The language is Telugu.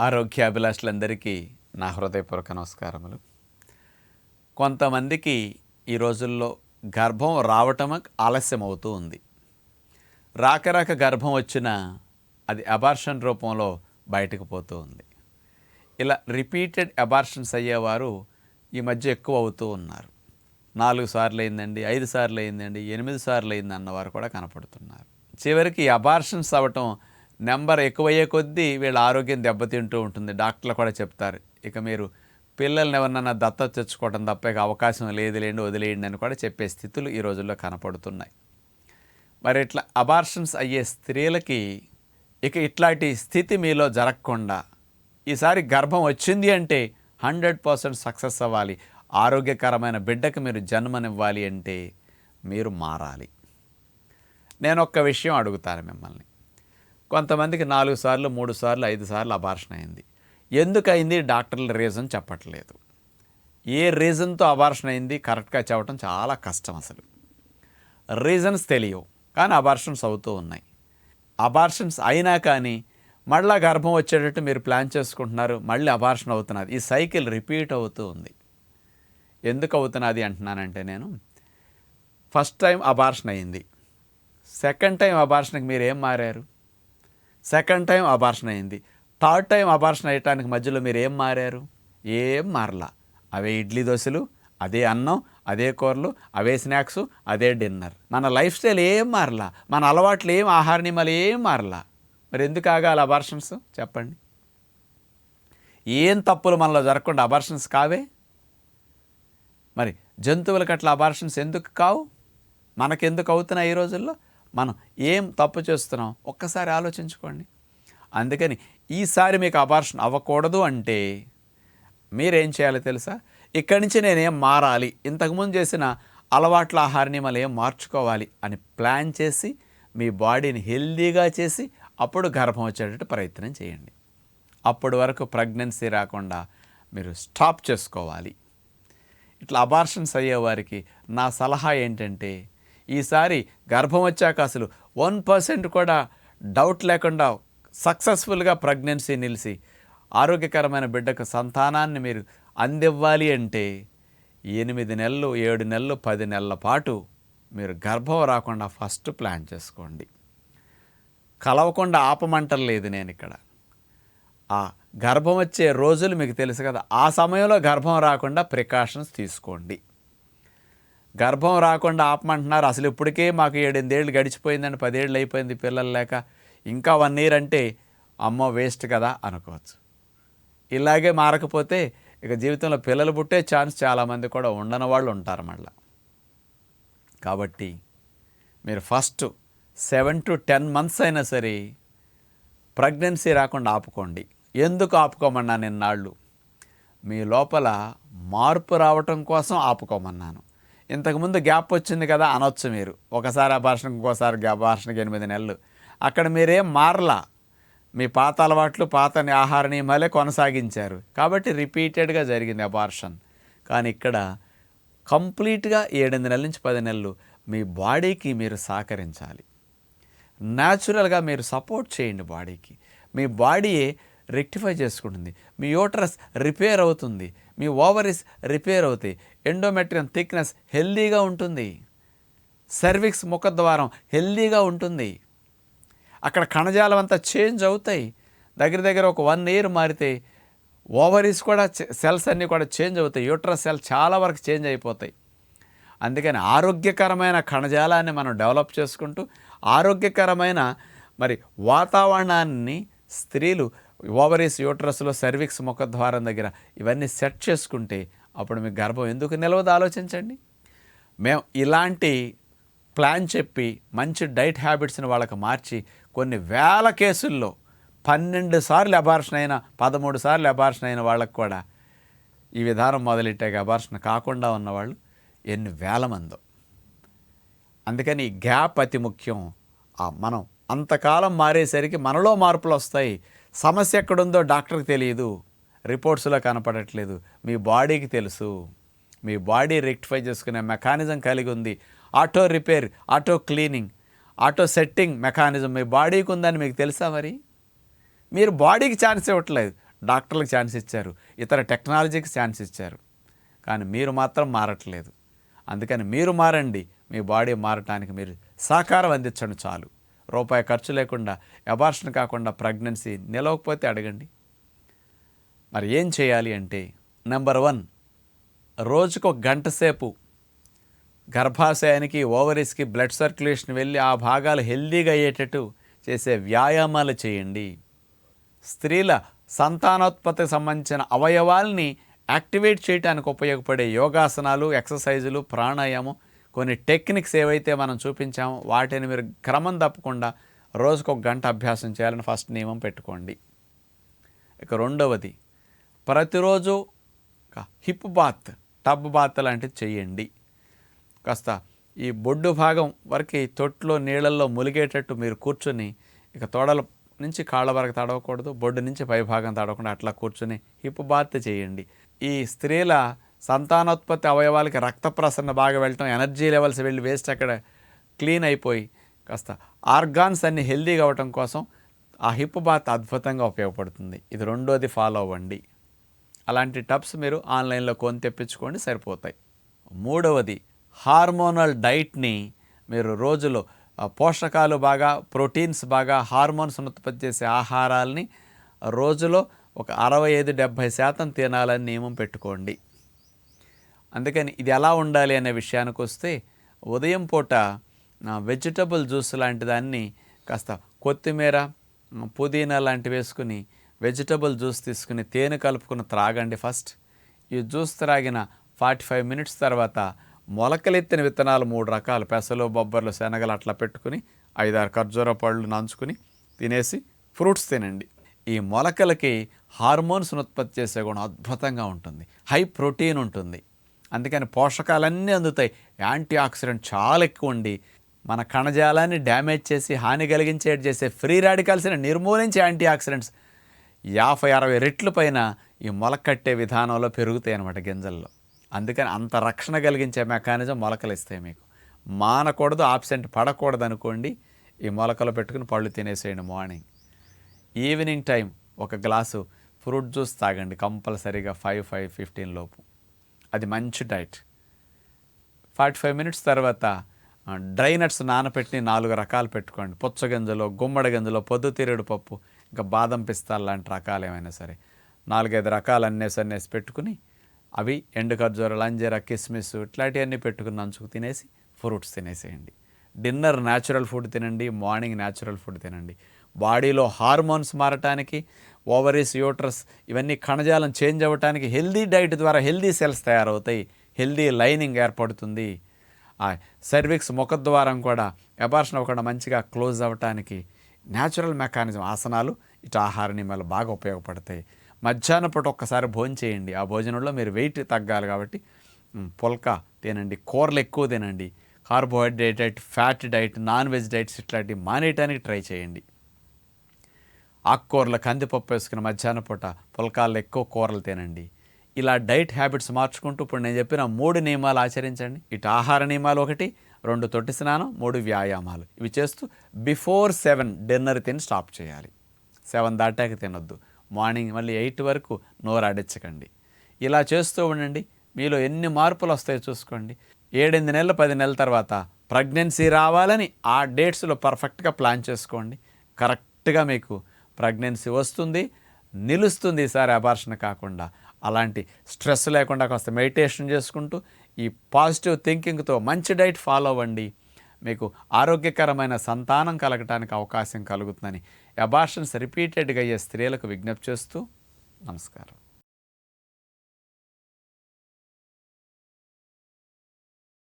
ఆరోగ్యాభిలాషులందరికీ నా హృదయపూర్వక నమస్కారములు. కొంతమందికి ఈ రోజుల్లో గర్భం రావటం ఆలస్యం అవుతూ ఉంది. రాక రాక గర్భం వచ్చినా అది అబార్షన్ రూపంలో బయటకు పోతూ ఉంది. ఇలా రిపీటెడ్ అబార్షన్స్ అయ్యేవారు ఈ మధ్య ఎక్కువ అవుతూ ఉన్నారు. నాలుగు సార్లు అయిందండి ఐదు సార్లు అయిందండి ఎనిమిది సార్లు అయింది అన్నవారు కూడా కనపడుతున్నారు. చివరికి అబార్షన్స్ అవ్వటం నెంబర్ ఎక్కువయ్యే కొద్దీ వీళ్ళ ఆరోగ్యం దెబ్బతింటూ ఉంటుంది. డాక్టర్లు కూడా చెప్తారు. ఇక మీరు పిల్లల్ని ఎవరినన్నా దత్తత తెచ్చుకోవడం తప్ప ఇక అవకాశం లేదులేండి వదిలేయండి అని కూడా చెప్పే స్థితులు ఈ రోజుల్లో కనపడుతున్నాయి. మరి ఇట్లా అబార్షన్స్ అయ్యే స్త్రీలకి ఇక ఇట్లాంటి స్థితి మీలో జరగకుండా ఈసారి గర్భం వచ్చింది అంటే హండ్రెడ్ పర్సెంట్ సక్సెస్ అవ్వాలి. ఆరోగ్యకరమైన బిడ్డకు మీరు జన్మనివ్వాలి అంటే మీరు మారాలి. నేను ఒక్క విషయం అడుగుతాను మిమ్మల్ని. కొంతమందికి నాలుగు సార్లు మూడు సార్లు ఐదు సార్లు అబార్షన్ అయింది. ఎందుకు అయింది? డాక్టర్ల రీజన్ చెప్పట్లేదు. ఏ రీజన్తో అబార్షన్ అయింది? కరెక్ట్గా చెప్పడం చాలా కష్టం అసలు. రీజన్స్ తెలియవు కానీ అబార్షన్స్ అవుతూ ఉన్నాయి. అబార్షన్స్ అయినా కానీ మళ్ళా గర్భం వచ్చేటట్టు మీరు ప్లాన్ చేసుకుంటున్నారు మళ్ళీ అబార్షన్ అవుతున్నది ఈ సైకిల్ రిపీట్ అవుతూ ఉంది. ఎందుకు అవుతున్నది అంటున్నానంటే నేను ఫస్ట్ టైం అబార్షన్ అయింది. సెకండ్ టైం అబార్షన్కి మీరు ఏం మారారు? సెకండ్ టైం అబార్షన్ అయింది. థర్డ్ టైం అబార్షన్ అయ్యటానికి మధ్యలో మీరు ఏం మారారు? ఏం మారలా? అవే ఇడ్లీ దోశలు అదే అన్నం అదే కూరలు అవే స్నాక్స్ అదే డిన్నర్. మన లైఫ్ స్టైల్ ఏం మారలా? మన అలవాట్లు ఏం ఆహార నియమాలు ఏం మారలా? మరి ఎందుకు ఆగాలి అబార్షన్స్? చెప్పండి. ఏం తప్పులు మనలో జరగకుండా అబార్షన్స్ కావే? మరి జంతువులకు అట్లా అబార్షన్స్ ఎందుకు కావు? మనకెందుకు అవుతున్నాయి ఈ రోజుల్లో? మనం ఏం తప్పు చేస్తున్నాం? ఒక్కసారి ఆలోచించుకోండి. అందుకని ఈసారి మీకు అబార్షన్ అవ్వకూడదు అంటే మీరేం చేయాలో తెలుసా? ఇక్కడి నుంచి నేనేం మారాలి? ఇంతకుముందు చేసిన అలవాట్ల ఆహార నియమాలు ఏం మార్చుకోవాలి అని ప్లాన్ చేసి మీ బాడీని హెల్దీగా చేసి అప్పుడు గర్భం వచ్చేటట్టు ప్రయత్నం చేయండి. అప్పటి వరకు ప్రెగ్నెన్సీ రాకుండా మీరు స్టాప్ చేసుకోవాలి. ఇట్లా అబార్షన్స్ అయ్యేవారికి నా సలహా ఏంటంటే ఈసారి గర్భం వచ్చాక అసలు వన్ పర్సెంట్ కూడా డౌట్ లేకుండా సక్సెస్ఫుల్గా ప్రెగ్నెన్సీ నిలిచి ఆరోగ్యకరమైన బిడ్డకు సంతానాన్ని మీరు అందివ్వాలి అంటే ఎనిమిది నెలలు ఏడు నెలలు పది నెలల పాటు మీరు గర్భం రాకుండా ఫస్ట్ ప్లాన్ చేసుకోండి. కలవకుండా ఆపమంటలేదు నేను ఇక్కడ. ఆ గర్భం వచ్చే రోజులు మీకు తెలుసు కదా ఆ సమయంలో గర్భం రాకుండా ప్రికాషన్స్ తీసుకోండి. గర్భం రాకుండా ఆపమంటున్నారు. అసలు ఇప్పటికే మాకు ఏడెనిమిదేళ్ళు గడిచిపోయిందని పదేళ్ళు అయిపోయింది పిల్లలు లేక ఇంకా వన్ ఇయర్ అంటే అమ్మో వేస్ట్ కదా అనుకోవచ్చు. ఇలాగే మారకపోతే ఇక జీవితంలో పిల్లలు పుట్టే ఛాన్స్ చాలామంది కూడా ఉండని వాళ్ళు ఉంటారు మళ్ళా. కాబట్టి మీరు first seven to ten months అయినా సరే ప్రెగ్నెన్సీ రాకుండా ఆపుకోండి. ఎందుకు ఆపుకోమన్నా నిన్నాళ్ళు మీ లోపల మార్పు రావటం కోసం ఆపుకోమన్నాను. ఇంతకుముందు గ్యాప్ వచ్చింది కదా అనొచ్చు మీరు. ఒకసారి అబార్షణకి ఇంకోసారి అబార్షణకి ఎనిమిది నెలలు. అక్కడ మీరేం మారలా. మీ పాత అలవాట్లు పాత ఆహార నియమాలే కొనసాగించారు. కాబట్టి రిపీటెడ్గా జరిగింది అబార్షన్ కానీ ఇక్కడ కంప్లీట్గా ఏడెనిమిది నెలల నుంచి పది నెలలు మీ బాడీకి మీరు సహకరించాలి. న్యాచురల్గా మీరు సపోర్ట్ చేయండి బాడీకి. మీ బాడీ రెక్టిఫై చేసుకుంటుంది. మీ యూటరస్ రిపేర్ అవుతుంది. మీ ఓవరీస్ రిపేర్ అవుతాయి. ఎండోమెట్రియం థిక్నెస్ హెల్దీగా ఉంటుంది. సర్విక్స్ ముఖద్వారం హెల్దీగా ఉంటుంది. అక్కడ కణజాలం అంతా చేంజ్ అవుతాయి. దగ్గర దగ్గర ఒక వన్ ఇయర్ మారితే ఓవరీస్ కూడా సెల్స్ అన్నీ కూడా చేంజ్ అవుతాయి. యూట్రస్ సెల్ చాలా వరకు చేంజ్ అయిపోతాయి. అందుకని ఆరోగ్యకరమైన కణజాలాన్ని మనం డెవలప్ చేసుకుంటూ ఆరోగ్యకరమైన మరి వాతావరణాన్ని స్త్రీలు ఓవరీస్ యూట్రస్లో సర్విక్స్ ముఖద్వారం దగ్గర ఇవన్నీ సెట్ చేసుకుంటే అప్పుడు మీ గర్భం ఎందుకు నిలవదు? ఆలోచించండి. మేము ఇలాంటి ప్లాన్ చెప్పి మంచి డైట్ హ్యాబిట్స్ని వాళ్ళకి మార్చి కొన్ని వేల కేసుల్లో పన్నెండు సార్లు అబార్షన్ అయిన పదమూడు సార్లు అబార్షన్ అయిన వాళ్ళకు కూడా ఈ విధానం మొదలెట్టాక అబార్షన్ కాకుండా ఉన్నవాళ్ళు ఎన్ని వేల మందో. అందుకని ఈ గ్యాప్ అతి ముఖ్యం. మనం అంతకాలం మారేసరికి మనలో మార్పులు వస్తాయి సమస్య ఎక్కడుందో డాక్టర్కి తెలియదు. రిపోర్ట్స్లో కనపడట్లేదు. మీ బాడీకి తెలుసు. మీ బాడీ రెక్టిఫై చేసుకునే మెకానిజం కలిగి ఉంది. Auto repair auto cleaning auto setting mechanism మీ బాడీకి ఉందని మీకు తెలుసా మరి? మీరు బాడీకి ఛాన్స్ ఇవ్వట్లేదు. డాక్టర్లకు ఛాన్స్ ఇచ్చారు. ఇతర టెక్నాలజీకి ఛాన్స్ ఇచ్చారు. కానీ మీరు మాత్రం మారట్లేదు. అందుకని మీరు మారండి. మీ బాడీ మారటానికి మీరు సహకారం అందించండి చాలు. రూపాయి ఖర్చు లేకుండా అబార్షన్ కాకుండా ప్రెగ్నెన్సీ నిలవకపోతే అడగండి. మరి ఏం చేయాలి అంటే నెంబర్ వన్ రోజుకు గంట సేపు గర్భాశయానికి ఓవరీస్కి బ్లడ్ సర్క్యులేషన్ వెళ్ళి ఆ భాగాలు హెల్దీగా అయ్యేటట్టు చేసే వ్యాయామాలు చేయండి. స్త్రీల సంతానోత్పత్తికి సంబంధించిన అవయవాల్ని యాక్టివేట్ చేయడానికి ఉపయోగపడే యోగాసనాలు ఎక్సర్సైజులు ప్రాణాయామం కొన్ని టెక్నిక్స్ ఏవైతే మనం చూపించామో వాటిని మీరు క్రమం తప్పకుండా రోజుకు ఒక గంట అభ్యాసం చేయాలని ఫస్ట్ నియమం పెట్టుకోండి. ఇక రెండవది ప్రతిరోజు ఒక హిప్ బాత్ టబ్ బాత్ లాంటిది చేయండి. కాస్త ఈ బొడ్డు భాగం వరకు తొట్టులో నీళ్ళల్లో ములిగేటట్టు మీరు కూర్చొని ఇక తోడల నుంచి కాళ్ళ వరకు తడవకూడదు బొడ్డు నుంచి పై భాగం తడవకుండా అట్లా కూర్చొని హిప్ బాత్ చేయండి. ఈ స్త్రీల సంతానోత్పత్తి అవయవాలకి రక్త ప్రసరణ బాగా వెళ్ళటం ఎనర్జీ లెవెల్స్ వెళ్ళి వేస్ట్ అక్కడ క్లీన్ అయిపోయి కాస్త ఆర్గాన్స్ అన్ని హెల్దీగా అవ్వటం కోసం ఆ హిప్ బాత్ అద్భుతంగా ఉపయోగపడుతుంది. ఇది రెండోది ఫాలో అవ్వండి. అలాంటి టబ్స్ మీరు ఆన్లైన్లో కొని తెప్పించుకోండి సరిపోతాయి. మూడవది హార్మోనల్ డైట్ని మీరు రోజులో పోషకాలు బాగా ప్రోటీన్స్ బాగా హార్మోన్స్ ఉత్పత్తి చేసే ఆహారాల్ని రోజులో ఒక అరవై ఐదు డెబ్భై శాతం తినాలని నియమం పెట్టుకోండి. అందుకని ఇది ఎలా ఉండాలి అనే విషయానికి వస్తే ఉదయం పూట వెజిటబుల్ జ్యూస్ లాంటి దాన్ని కాస్త కొత్తిమీర పుదీనా లాంటివి వేసుకుని వెజిటబుల్ జ్యూస్ తీసుకుని తేనె కలుపుకుని త్రాగండి ఫస్ట్. ఈ జ్యూస్ త్రాగిన ఫార్టీ ఫైవ్ మినిట్స్ తర్వాత మొలకలెత్తిన విత్తనాలు మూడు రకాలు పెసలు బొబ్బర్లు శనగలు అట్లా పెట్టుకుని ఐదారు ఖర్జూర పళ్ళు నంచుకుని తినేసి ఫ్రూట్స్ తినండి. ఈ మొలకలకి హార్మోన్స్ ఉత్పత్తి చేసే గుణం అద్భుతంగా ఉంటుంది. హై ప్రోటీన్ ఉంటుంది. అందుకని పోషకాలన్నీ అందుతాయి. యాంటీ ఆక్సిడెంట్ చాలా ఎక్కువ ఉండి మన కణజాలాన్ని డ్యామేజ్ చేసి హాని కలిగించేట్ చేసే ఫ్రీ రాడికల్స్ని నిర్మూలించే యాంటీ ఆక్సిడెంట్స్ యాభై అరవై రెట్ల పైన ఈ మొలకట్టే విధానంలో పెరుగుతాయి అన్నమాట గింజల్లో. అందుకని అంత రక్షణ కలిగించే మెకానిజం మొలకలు ఇస్తాయి మీకు. మానకూడదు ఆబ్సెంట్ పడకూడదు అనుకోండి ఈ మొలకలు పెట్టుకుని పళ్ళు తినేసేయండి మార్నింగ్. ఈవినింగ్ టైం ఒక గ్లాసు ఫ్రూట్ జ్యూస్ తాగండి కంపల్సరీగా ఫైవ్ ఫైవ్ ఫిఫ్టీన్ లోపు. అది మంచి డైట్. ఫార్టీ ఫైవ్ మినిట్స్ తర్వాత డ్రై నట్స్ నానపెట్టి నాలుగు రకాలు పెట్టుకోండి. పుచ్చగింజలో గుమ్మడి గింజలో పొద్దుతిరుడు పప్పు ఇంకా బాదం పిస్తాలు లాంటి రకాలు ఏమైనా సరే. నాలుగైదు రకాలు అన్నేసి అన్నేసి పెట్టుకుని అవి ఎండు ఖర్జూరాలు అంజీరా కిస్మిస్ ఇట్లాంటివన్నీ పెట్టుకుని నంచుకు తినేసి ఫ్రూట్స్ తినేసేయండి. డిన్నర్ న్యాచురల్ ఫుడ్ తినండి మార్నింగ్ న్యాచురల్ ఫుడ్ తినండి. బాడీలో హార్మోన్స్ మారటానికి ఓవరీస్ యూట్రస్ ఇవన్నీ కణజాలం చేంజ్ అవ్వటానికి హెల్దీ డైట్ ద్వారా హెల్దీ సెల్స్ తయారవుతాయి. హెల్దీ లైనింగ్ ఏర్పడుతుంది. ఆ సర్విక్స్ ముఖద్వారం కూడా ఎబార్షన్ అవ్వకుండా మంచిగా క్లోజ్ అవ్వటానికి న్యాచురల్ మెకానిజం ఆసనాలు ఇటు ఆహార నియమాలు బాగా ఉపయోగపడతాయి. మధ్యాహ్న పూట ఒక్కసారి భోజనం చేయండి. ఆ భోజనంలో మీరు వెయిట్ తగ్గాలి కాబట్టి మ్, పుల్కా తినండి. కూరలు ఎక్కువ తినండి. Carbohydrate diet fat diet non veg diets ఇట్లాంటివి మానేయటానికి ట్రై చేయండి. ఆకుకూరలు కందిపప్పు వేసుకుని మధ్యాహ్న పూట పుల్కాల్లో ఎక్కువ కూరలు తినండి. ఇలా డైట్ హ్యాబిట్స్ మార్చుకుంటూ ఇప్పుడు నేను చెప్పిన మూడు నియమాలు ఆచరించండి. ఇటు ఆహార నియమాలు ఒకటి రెండు తొట్టి స్నానం మూడు వ్యాయామాలు. ఇవి చేస్తూ బిఫోర్ సెవెన్ డిన్నర్ తిని స్టాప్ చేయాలి. సెవెన్ దాటాక తినొద్దు. మార్నింగ్ మళ్ళీ ఎయిట్ వరకు నోరాడించకండి ఇలా చేస్తూ ఉండండి. మీలో ఎన్ని మార్పులు వస్తాయో చూసుకోండి. ఏడెనిమిది నెలలు పది నెలల తర్వాత ప్రెగ్నెన్సీ రావాలని ఆ డేట్స్లో పర్ఫెక్ట్గా ప్లాన్ చేసుకోండి. కరెక్ట్గా మీకు ప్రెగ్నెన్సీ వస్తుంది నిలుస్తుంది ఈసారి అబార్షన్ కాకుండా. అలాంటి స్ట్రెస్ లేకుండా కాస్త మెడిటేషన్ చేసుకుంటూ ఈ పాజిటివ్ థింకింగ్తో మంచి డైట్ ఫాలో అవ్వండి. మీకు ఆరోగ్యకరమైన సంతానం కలగటానికి అవకాశం కలుగుతుందని అబార్షన్స్ రిపీటెడ్గా అయ్యే స్త్రీలకు విజ్ఞప్తి చేస్తూ నమస్కారం.